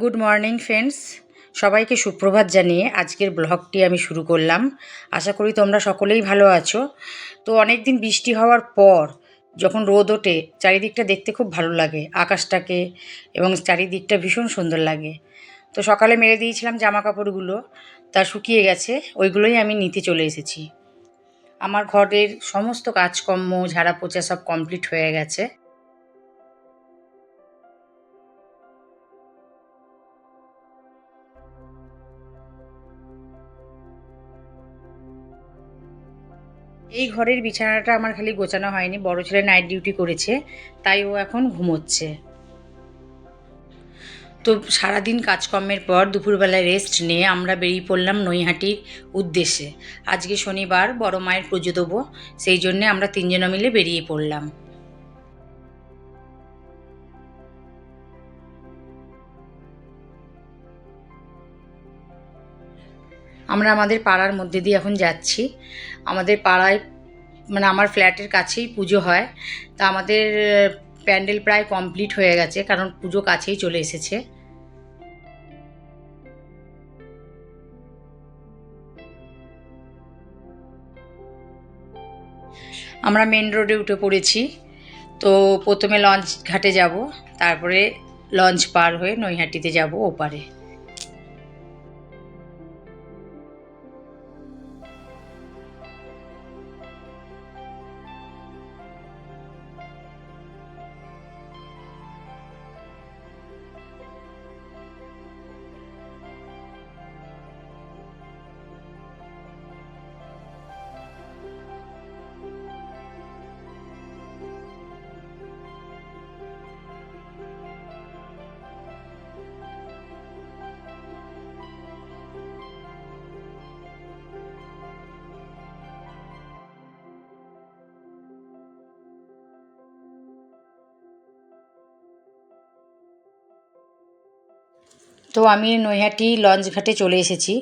Good morning friends সবাইকে সুপ্রভাত জানিয়ে আজকের ব্লগটি আমি শুরু করলাম। আশা করি তোমরা সকলেই ভালো আছো। তো অনেক দিন বৃষ্টি হওয়ার পর যখন রোদ ওঠে, চারিদিকটা দেখতে খুব ভালো লাগে, আকাশটাকে এবং চারিদিকটা ভীষণ সুন্দর লাগে। তো সকালে মেরে দিয়েছিলাম জামা কাপড়গুলো তা শুকিয়ে গেছে, ওইগুলোই আমি নিতে চলে এসেছি। আমার ঘরের সমস্ত কাজকর্ম ঝাড়া পোছা সব কমপ্লিট হয়ে গেছে। এই ঘরের বিছানাটা আমার খালি গোছানো হয়নি, বড় ছেলে নাইট ডিউটি করেছে, তাই ও এখন ঘুমোচ্ছে। তো সারাদিন কাজকর্মের পর দুপুরবেলায় রেস্ট নিয়ে আমরা বেরিয়ে পড়লাম নৈহাটির উদ্দেশ্যে। আজকে শনিবার বড় মায়ের পুজো দেবো, সেই জন্যে আমরা তিনজনে মিলে বেরিয়ে পড়লাম। আমরা আমাদের পাড়ার মধ্যে দিয়ে এখন যাচ্ছি। আমাদের পাড়ায় মানে আমার ফ্ল্যাটের কাছেই পুজো হয়। তা আমাদের প্যান্ডেল প্রায় কমপ্লিট হয়ে গেছে, কারণ পুজো কাছেই চলে এসেছে। আমরা মেন রোডে উঠে পড়েছি। তো প্রথমে লঞ্চ ঘাটে যাব, তারপরে লঞ্চ পার হয়ে নৈহাটিতে যাব ওপারে। তো আমি নৈহাটি লঞ্চ ঘাটে চলে এসেছি।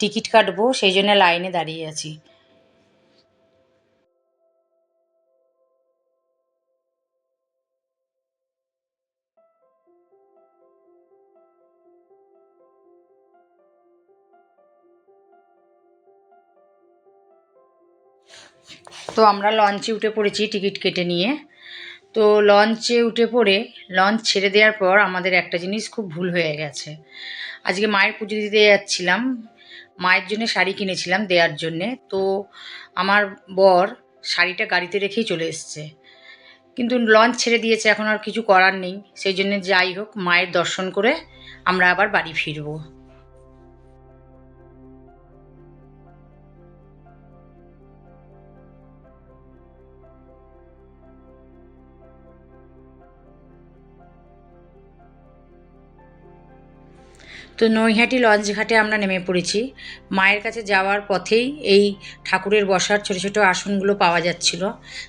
টিকিট কাটবো, সেই জন্য লাইনে দাঁড়িয়ে আছি। তো আমরা লঞ্চে উঠে পড়েছি টিকিট কেটে নিয়ে। তো লঞ্চে উঠে পড়ে লঞ্চ ছেড়ে দেওয়ার পর আমাদের একটা জিনিস খুব ভুল হয়ে গেছে। আজকে মায়ের পুজো দিতে যাচ্ছিলাম, মায়ের জন্য শাড়ি কিনেছিলাম দেওয়ার জন্যে। তো আমার বর শাড়িটা গাড়িতে রেখেই চলে এসছে। কিন্তু লঞ্চ ছেড়ে দিয়েছে, এখন আর কিছু করার নেই। সেই জন্য যাই হোক, মায়ের দর্শন করে আমরা আবার বাড়ি ফিরবো। তো নৈহাটি লঞ্চ ঘাটে আমরা নেমে পড়েছি। মায়ের কাছে যাওয়ার পথেই এই ঠাকুরের বসার ছোট ছোট আসনগুলো পাওয়া যাচ্ছিল।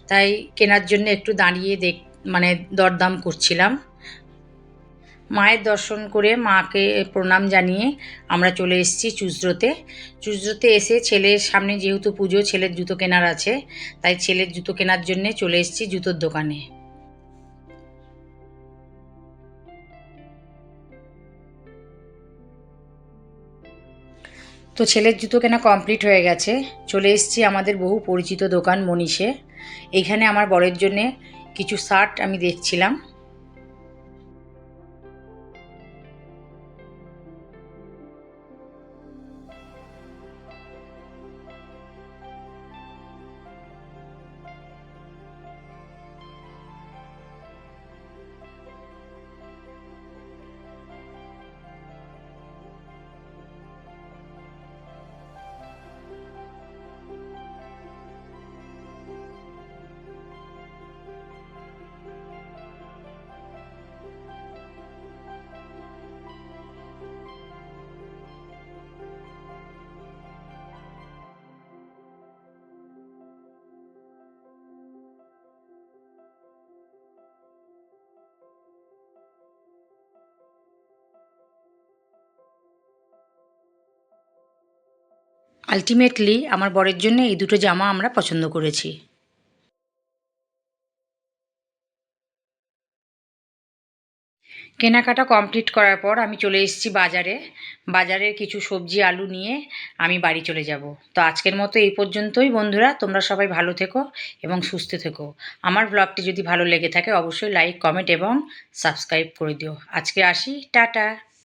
তাই কেনার জন্য একটু দাঁড়িয়ে দেখ মানে দরদাম করছিলাম। মায়ের দর্শন করে মাকে প্রণাম জানিয়ে আমরা চলে এসেছি চুজরোতে। চুজরোতে এসে ছেলের সামনে যেহেতু পুজো, ছেলের জুতো কেনার আছে, তাই ছেলের জুতো কেনার জন্যে চলে এসেছি জুতোর দোকানে। তো ছেলের জুতো কেনা কমপ্লিট হয়ে গেছে। চলে এসছি আমাদের বহু পরিচিত দোকান মনীষে। এখানে আমার বরের জন্যে কিছু শার্ট আমি দেখছিলাম। আলটিমেটলি আমার বরের জন্য এই দুটো জামা আমরা পছন্দ করেছি। কেনাকাটা কমপ্লিট করার পর আমি চলে এসেছি বাজারে। বাজারের কিছু সবজি, আলু নিয়ে আমি বাড়ি চলে যাব। তো আজকের মতো এই পর্যন্তই বন্ধুরা। তোমরা সবাই ভালো থেকো এবং সুস্থ থেকো। আমার ব্লগটি যদি ভালো লেগে থাকে, অবশ্যই লাইক কমেন্ট এবং সাবস্ক্রাইব করে দিও। আজকে আসি। টাটা!